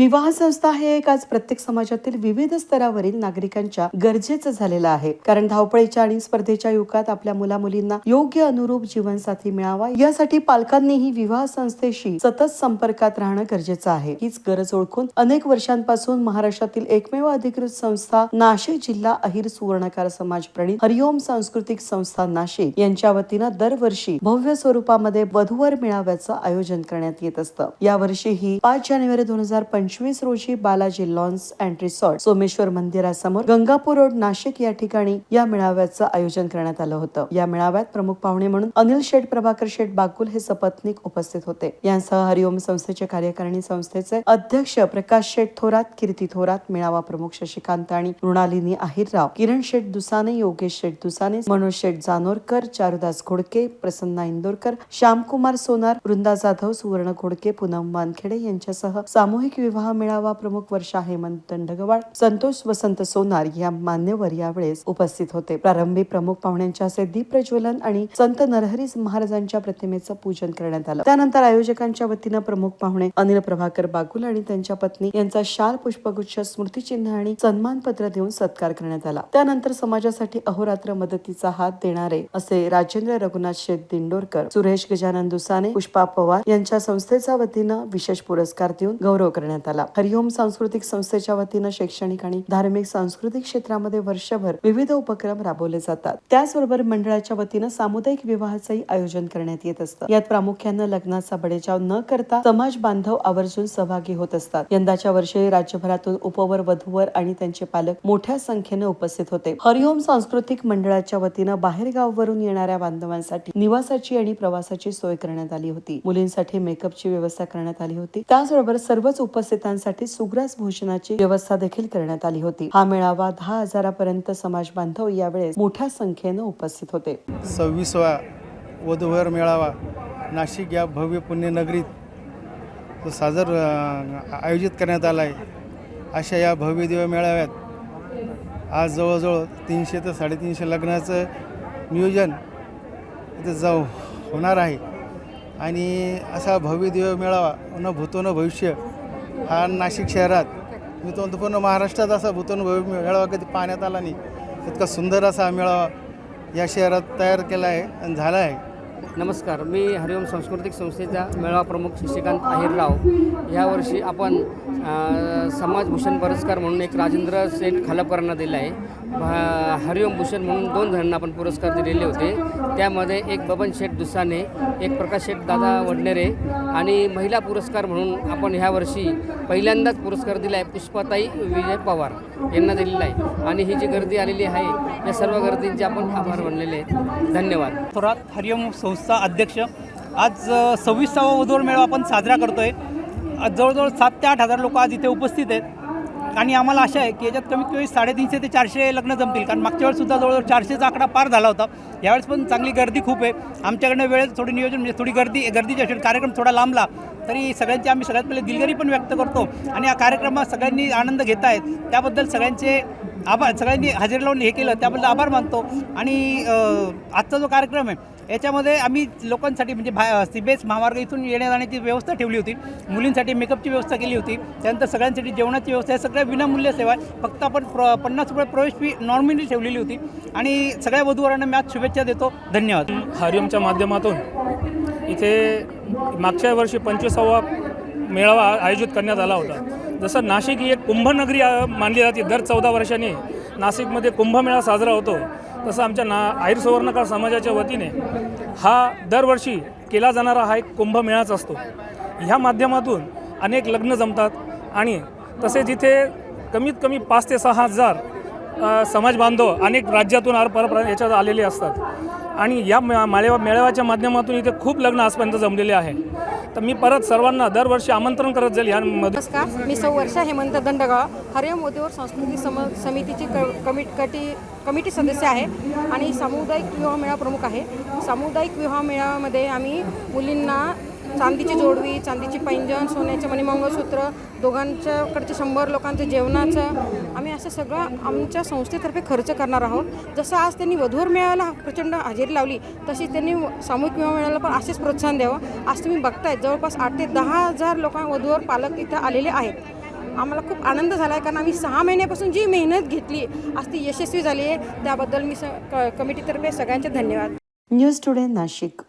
विवाह संस्था हे एक आज प्रत्येक समाजातील विविध स्तरावरील नागरिकांच्या गरजेचं झालेलं आहे. कारण धावपळीच्या आणि स्पर्धेच्या युगात आपल्या मुला मुलींना योग्य अनुरूप जीवनसाथी मिळावा यासाठी पालकांनीही विवाह संस्थेशी सतत संपर्कात राहणं गरजेचं आहे. हीच गरज ओळखून अनेक वर्षांपासून महाराष्ट्रातील एकमेव अधिकृत संस्था नाशिक जिल्हा अहिर सुवर्णकार समाज प्रणित हरिओम सांस्कृतिक संस्था नाशिक यांच्या वतीनं दरवर्षी भव्य स्वरूपामध्ये वधूवर मेळाव्याचं आयोजन करण्यात येत असतं. यावर्षीही पाच जानेवारी दोन हजार पंचवीस रोजी Balaji lawns and resort Someshwar मंदिरासमोर गंगापूर रोड नाशिक या ठिकाणी या मेळाव्याचं आयोजन करण्यात आलं होतं. या मेळाव्यात प्रमुख पाहुणे म्हणून अनिल शेठ प्रभाकर शेठ बाकुल हे सपत्नीक उपस्थित होते. यांसह हरिओम संस्थेचे कार्यकारिणी संस्थेचे अध्यक्ष प्रकाश शेठ थोरात कीर्ती थोरात मेळावा प्रमुख शशिकांत आणि मृणालिनी आहिरराव किरण शेठ दुसाने योगेश शेठ दुसाने मनोज शेठ जानोरकर चारुदास घोडके प्रसन्ना इंदोरकर श्यामकुमार सोनार वृंदा जाधव सुवर्ण घोडके पूनम वानखेडे यांच्यासह सामूहिक विवाह मेळावा प्रमुख वर्षा हेमंत दंडगवाड संतोष वसंत सोनार या मान्यवर यावेळेस उपस्थित होते. प्रारंभी प्रमुख पाहुण्यांच्या हस्ते दीप प्रज्वलन आणि संत नरहरी महाराजांच्या प्रतिमेचं पूजन करण्यात आलं. त्यानंतर आयोजकांच्या वतीनं प्रमुख पाहुणे अनिल प्रभाकर बागुल आणि त्यांच्या पत्नी यांचा शाल पुष्पगुच्छ स्मृतिचिन्ह आणि सन्मानपत्र देऊन सत्कार करण्यात आला. त्यानंतर समाजासाठी अहोरात्र मदतीचा हात देणारे असे राजेंद्र रघुनाथ शेठ दिंडोरकर सुरेश गजानन दुसाने पुष्पा पवार यांच्या संस्थेच्या वतीनं विशेष पुरस्कार देऊन गौरव करण्यात आला. हरिओम सांस्कृतिक संस्थेच्या वतीनं शैक्षणिक आणि धार्मिक सांस्कृतिक क्षेत्रामध्ये वर्षभर विविध उपक्रम राबवले जातात. त्याचबरोबर मंडळाच्या वतीनं सामुदायिक विवाहाचंही आयोजन करण्यात येत असतं. यात प्रामुख्यानं लग्नाचा बडेजाव न करता समाज बांधव आवर्जून सहभागी होत असतात. यंदाच्या वर्षी राज्यभरातून उपवर वधूवर आणि त्यांचे पालक मोठ्या संख्येने उपस्थित होते. हरिओम सांस्कृतिक मंडळाच्या वतीनं बाहेरगाववरून येणाऱ्या बांधवांसाठी निवासाची आणि प्रवासाची सोय करण्यात आली होती. मुलींसाठी मेकअपची व्यवस्था करण्यात आली होती. त्याचबरोबर सर्वच उपस्थित उपस्थितांसाठी सुग्रास भोजनाची व्यवस्था देखील करण्यात आली होती. हा मेळावा दहा हजारापर्यंत समाज बांधव यावेळेस मोठ्या संख्येनं उपस्थित होते. सव्वीसवा वधूवर मेळावा नाशिक या भव्य पुण्यनगरीत तो आयोजित करण्यात आला आहे अशा या भव्य दिव्य मेळाव्यात आज जवळजवळ तीनशे ते साडेतीनशे लग्नाचं नियोजन इथे जाऊ होणार आहे. आणि असा भव्य दिव्य मेळावा न भूतो न भविष्य हा नाशिक शहरात. मी तो म्हणतो पूर्ण महाराष्ट्रात असा भूतो भव्य मेळावा कधी पाहण्यात आला नाही. इतका सुंदर असा हा मेळावा या शहरात तयार केला आहे आणि झाला आहे. नमस्कार मी हरिओम सांस्कृतिक संस्थेचा मेळावा प्रमुख शशिकांत अहिरराव. यावर्षी आपण समाजभूषण पुरस्कार म्हणून एक राजेंद्र सेठ खालपकरांना दिला आहे. भा- हरिओम भूषण म्हणून दोन जणांना आपण पुरस्कार दिलेले होते. त्यामध्ये एक बबन शेठ दुसाने एक प्रकाश शेठ दादा वडनेरे आणि महिला पुरस्कार म्हणून आपण ह्या वर्षी पहिल्यांदाच पुरस्कार दिला आहे पुष्पाताई विजय पवार यांना दिलेला आहे. आणि ही जी गर्दी आलेली आहे या सर्व गर्दींचे आपण आभार मानलेले आहेत. धन्यवाद. थोरात हरिओम संस्था अध्यक्ष आज सव्वीसावा उदोर मेळावा आपण साजरा करतो आहे जवळजवळ सात ते आठ हजार लोक आज इथे उपस्थित आहेत. आणि आम्हाला आशा आहे की याच्यात कमीत कमी साडेतीनशे ते चारशे लग्न जमतील. कारण मागच्या वेळेससुद्धा जवळजवळ चारशेचा आकडा पार झाला होता. यावेळेस पण चांगली गर्दी खूप आहे. आमच्याकडनं वेळेत थोडी नियोजन म्हणजे थोडी गर्दी गर्दीची असेल कार्यक्रम थोडा लांबला. तरी सगळ्यांची आम्ही सगळ्यात पहिले दिलगिरी पण व्यक्त करतो आणि या कार्यक्रमात सगळ्यांनी आनंद घेत आहेत. त्याबद्दल सगळ्यांचे आभार सगळ्यांनी हजेरी लावून हे केलं. त्याबद्दल आभार मानतो. आणि आजचा जो कार्यक्रम आहे याच्यामध्ये आम्ही लोकांसाठी म्हणजे भा सीबेस महामार्ग इथून येण्या जाण्याची व्यवस्था ठेवली होती मुलींसाठी मेकअपची व्यवस्था केली होती त्यानंतर सगळ्यांसाठी जेवणाची व्यवस्था आहे सगळ्या विनामूल्य सेवा आहे फक्त आपण प्र पन्नास रुपये प्रवेश फी नॉर्मली ठेवलेली होती. आणि सगळ्या वधूवरांना मी आज शुभेच्छा देतो. धन्यवाद. हरिओमच्या माध्यमातून इथे मागच्या वर्षी पंचवीसावा मेळावा आयोजित करण्यात आला होता. जसं नाशिक ही एक कुंभनगरी मानली जाते. दर चौदा वर्षांनी नाशिकमध्ये कुंभमेळा साजरा होतो. तसं आमच्या ना आहिर सुवर्णकार समाजाच्या वतीने हा दरवर्षी केला जाणारा हा एक कुंभमेळाच असतो. ह्या माध्यमातून अनेक लग्न जमतात आणि तसेच इथे कमीत कमी पाच ते सहा हजार समाज बांधव अनेक राज्यातून आर परप्रा याच्यात आलेले असतात. आणि या मेळावा मेळाव्याच्या माध्यमातून इथे खूप लग्न आजपर्यंत जमलेले आहे. तर मी परत सर्वांना दरवर्षी आमंत्रण करत जाईल ह्यामध्ये नमस्कार मी सौ वर्षा हेमंत दंडगाव हरिओम मोदीवर सांस्कृतिक सम समितीची क कमिट कटी कमिटी सदस्य आहे आणि सामुदायिक विवाह मेळा प्रमुख आहे. सामुदायिक विवाह मेळाव्यामध्ये आम्ही मुलींना चांदीची जोडवी चांदीची पैंजण सोन्याचे मणिमंगळसूत्र दोघांच्याकडचे शंभर लोकांचं जेवणाचं. आम्ही असं सगळं आमच्या संस्थेतर्फे खर्च करणार आहोत. जसं आज त्यांनी वधूवर मिळायला प्रचंड हजेरी लावली तशी त्यांनी सामूहिक विमा मिळायला पण असेच प्रोत्साहन द्यावं. आज तुम्ही बघताय जवळपास आठ ते दहा हजार लोकां वधूवर पालक इथं आलेले आहेत. आम्हाला खूप आनंद झाला आहे कारण आम्ही सहा महिन्यापासून जी मेहनत घेतली आज ती यशस्वी झाली आहे त्याबद्दल मी स क कमिटीतर्फे सगळ्यांचे धन्यवाद. News today Nashik.